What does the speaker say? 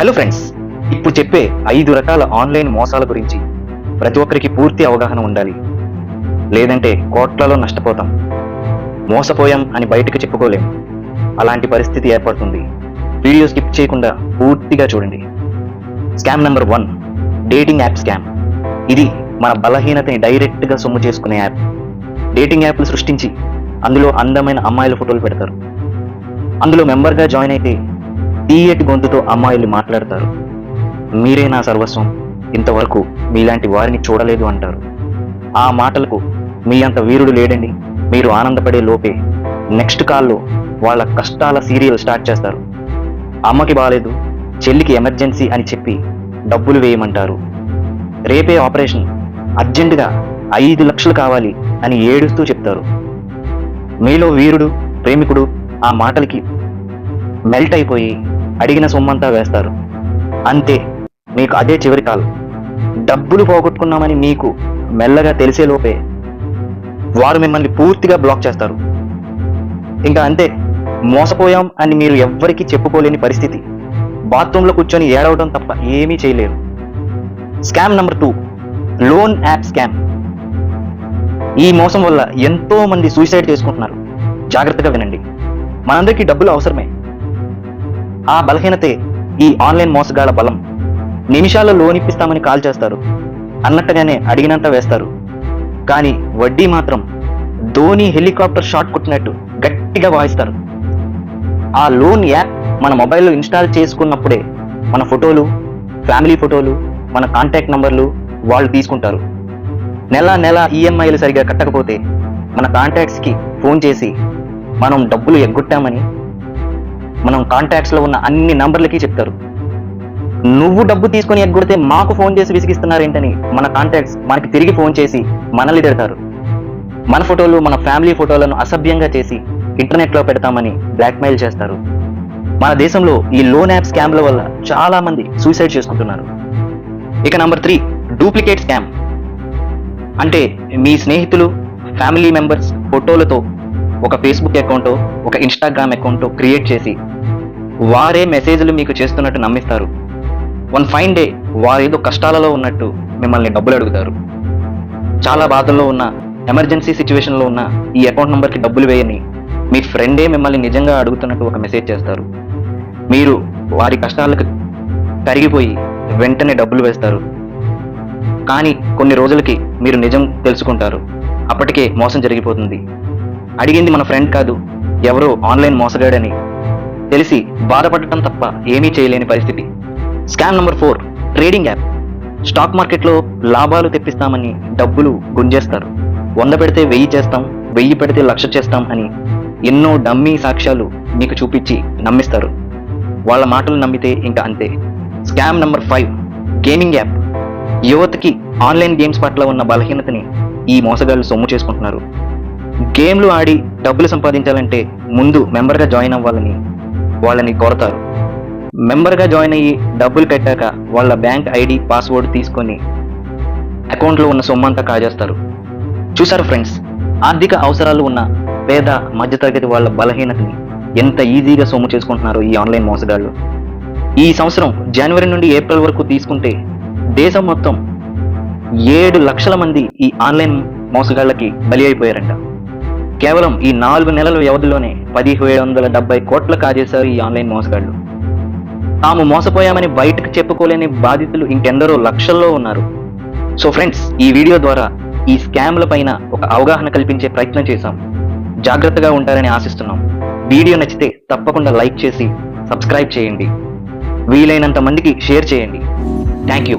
Hello friends ఇప్పుడు చెప్పే ఐదు రకాల ఆన్లైన్ మోసాల గురించి ప్రతి ఒక్కరికి పూర్తి అవగాహన ఉండాలి. లేదంటే కోట్లలో నష్టపోతాం. మోసపోయాం అని బయటకు చెప్పుకోలేం. అలాంటి పరిస్థితి ఏర్పడుతుంది. వీడియో స్కిప్ చేయకుండా పూర్తిగా చూడండి. Scam number one dating app scam ఇది మన బలహీనతని డైరెక్ట్గా సొమ్ము చేసుకునే యాప్ డేటింగ్ యాప్లు సృష్టించి అందులో అందమైన అమ్మాయిల ఫోటోలు పెడతారు. అందులో మెంబర్గా జాయిన్ అయితే తీయటి గొంతుతో అమ్మాయిలు మాట్లాడతారు. మీరే నా సర్వస్వం. ఇంతవరకు మీలాంటి వారిని చూడలేదు అంటారు. ఆ మాటలకు మీ అంత వీరుడు లేడండి. మీరు ఆనందపడే లోపే నెక్స్ట్ కాల్లో వాళ్ళ కష్టాల సీరియల్ స్టార్ట్ చేస్తారు. అమ్మకి బాగాలేదు చెల్లికి ఎమర్జెన్సీ అని చెప్పి డబ్బులు వేయమంటారు. రేపే ఆపరేషన్. అర్జెంటుగా ఐదు లక్షలు కావాలి అని ఏడుస్తూ చెప్తారు. మీలో వీరుడు ప్రేమికుడు ఆ మాటలకి మెల్ట్ అయిపోయి అడిగిన సొమ్మంతా వేస్తారు. అంతే మీకు అదే చివరి కాలం. డబ్బులు పోగొట్టుకున్నామని మీకు మెల్లగా తెలిసే లోపే వారు మిమ్మల్ని పూర్తిగా బ్లాక్ చేస్తారు. ఇంకా అంతే మోసపోయాం అని మీరు ఎవ్వరికీ చెప్పుకోలేని పరిస్థితి. బాత్రూంలో కూర్చొని ఏడవడం తప్ప ఏమీ చేయలేరు. Scam number two loan app scam. ఈ మోసం వల్ల ఎంతో మంది సూసైడ్ చేసుకుంటున్నారు. జాగ్రత్తగా వినండి. మనందరికీ డబ్బులు అవసరమే. ఆ బలహీనతే ఈ ఆన్లైన్ మోసగాళ్ళ బలం. నిమిషాల్లో లోన్ ఇప్పిస్తామని కాల్ చేస్తారు. అన్నట్టుగానే అడిగినంత వేస్తారు. కానీ వడ్డీ మాత్రం ధోని హెలికాప్టర్ షాట్ కొట్టినట్టు గట్టిగా వాయిస్తారు. ఆ లోన్ యాప్ మన మొబైల్లో ఇన్స్టాల్ చేసుకున్నప్పుడే మన ఫోటోలు ఫ్యామిలీ ఫోటోలు మన కాంటాక్ట్ నంబర్లు వాళ్ళు తీసుకుంటారు. నెల నెల ఈఎంఐలు సరిగా కట్టకపోతే మన కాంటాక్ట్స్కి ఫోన్ చేసి మనం డబ్బులు ఎగ్గొట్టామని మనం కాంటాక్ట్స్లో ఉన్న అన్ని నంబర్లకి చెప్తారు. నువ్వు డబ్బు తీసుకొని ఎగ్గొడితే మాకు ఫోన్ చేసి విసిగిస్తున్నారేంటని మన కాంటాక్ట్స్ మనకి తిరిగి ఫోన్ చేసి మనల్ని తిడతారు. మన ఫోటోలు మన ఫ్యామిలీ ఫోటోలను అసభ్యంగా చేసి ఇంటర్నెట్లో పెడతామని బ్లాక్మెయిల్ చేస్తారు. మన దేశంలో ఈ లోన్ యాప్ స్కామ్ల వల్ల చాలా మంది సూసైడ్ చేసుకుంటున్నారు. ఇక నంబర్ త్రీ డూప్లికేట్ స్కామ్ అంటే మీ స్నేహితులు ఫ్యామిలీ మెంబర్స్ ఫోటోలతో ఒక ఫేస్బుక్ అకౌంట్ ఒక ఇన్స్టాగ్రామ్ అకౌంట్ క్రియేట్ చేసి వారే మెసేజ్లు మీకు చేస్తున్నట్టు నమ్మిస్తారు. వన్ ఫైన్ డే వారేదో కష్టాలలో ఉన్నట్టు మిమ్మల్ని డబ్బులు అడుగుతారు. చాలా బాధల్లో ఉన్న ఎమర్జెన్సీ సిచ్యువేషన్లో ఉన్న ఈ అకౌంట్ నెంబర్కి డబ్బులు వేయని మీ ఫ్రెండే మిమ్మల్ని నిజంగా అడుగుతున్నట్టు ఒక మెసేజ్ చేస్తారు. మీరు వారి కష్టాలకు కరిగిపోయి వెంటనే డబ్బులు వేస్తారు. కానీ కొన్ని రోజులకి మీరు నిజం తెలుసుకుంటారు. అప్పటికే మోసం జరిగిపోతుంది. అడిగింది మన ఫ్రెండ్ కాదు ఎవరో ఆన్లైన్ మోసగాడని. తెలిసి బాధపడటం తప్ప ఏమీ చేయలేని పరిస్థితి. Scam number four trading app. Stock మార్కెట్లో లాభాలు తెప్పిస్తామని డబ్బులు గుంజేస్తారు. వంద పెడితే వెయ్యి చేస్తాం వెయ్యి పెడితే లక్ష చేస్తాం అని ఎన్నో డమ్మీ సాక్ష్యాలు మీకు చూపించి నమ్మిస్తారు. వాళ్ళ మాటలు నమ్మితే ఇంకా అంతే. Scam number five gaming app. యువతకి ఆన్లైన్ గేమ్స్ పట్ల ఉన్న బలహీనతని ఈ మోసగాళ్ళు సొమ్ము చేసుకుంటున్నారు. గేమ్లు ఆడి డబ్బులు సంపాదించాలంటే ముందు మెంబర్గా జాయిన్ అవ్వాలని వాళ్ళని కోరతారు. మెంబర్గా జాయిన్ అయ్యి డబ్బులు పెట్టాక వాళ్ళ బ్యాంక్ ఐడి పాస్వర్డ్ తీసుకొని అకౌంట్లో ఉన్న సొమ్మంతా కాజేస్తారు. చూసారు ఫ్రెండ్స్ ఆర్థిక అవసరాలు ఉన్న పేద మధ్యతరగతి వాళ్ళ బలహీనతని ఎంత ఈజీగా సొమ్ము చేసుకుంటున్నారు ఈ ఆన్లైన్ మోసగాళ్ళు. ఈ సంవత్సరం జనవరి నుండి ఏప్రిల్ వరకు తీసుకుంటే దేశం మొత్తం ఏడు లక్షల మంది ఈ ఆన్లైన్ మోసగాళ్ళకి బలి అయిపోయారంట. కేవలం ఈ నాలుగు నెలల వ్యవధిలోనే పదిహేడు వందల డెబ్బై కోట్లు కాజేశారు ఈ ఆన్లైన్ మోసగాళ్ళు తాము మోసపోయామని బయటకు చెప్పుకోలేని బాధితులు ఇంకెందరో లక్షల్లో ఉన్నారు. సో ఫ్రెండ్స్ ఈ వీడియో ద్వారా ఈ స్కామ్ల పైన ఒక అవగాహన కల్పించే ప్రయత్నం చేశాం. జాగ్రత్తగా ఉంటారని ఆశిస్తున్నాం. వీడియో నచ్చితే తప్పకుండా లైక్ చేసి సబ్స్క్రైబ్ చేయండి. వీలైనంత మందికి షేర్ చేయండి. Thank you.